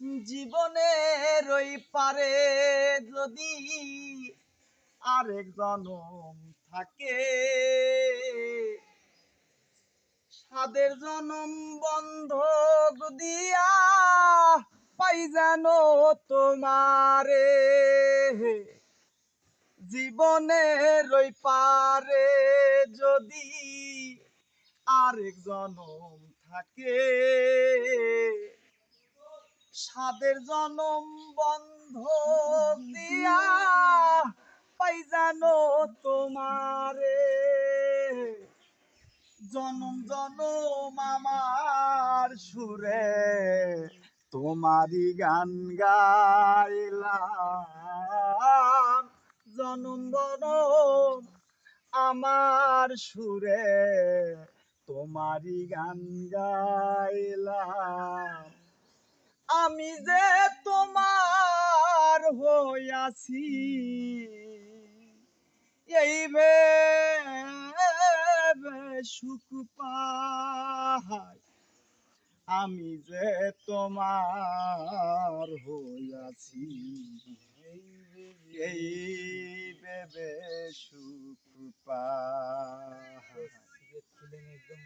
জীবনের ওই পারে যদি আরেক জনম থাকে সাদের জনম বন্ধক দিয়া পাই যেন তোমারে। জীবনের ওই পারে যদি আরেক জনম থাকে সাদের জনম বন্ধ দিয়া পাই জানো তোমারে। জনম জনম আমার সুরে তোমারি গান গাইলাম। জনম জনম আমার সুরে, তোমারই গান গাইলাম। এই আমি যে তোমার হইয়াছি এই ভেবে সুখ খুলে একদম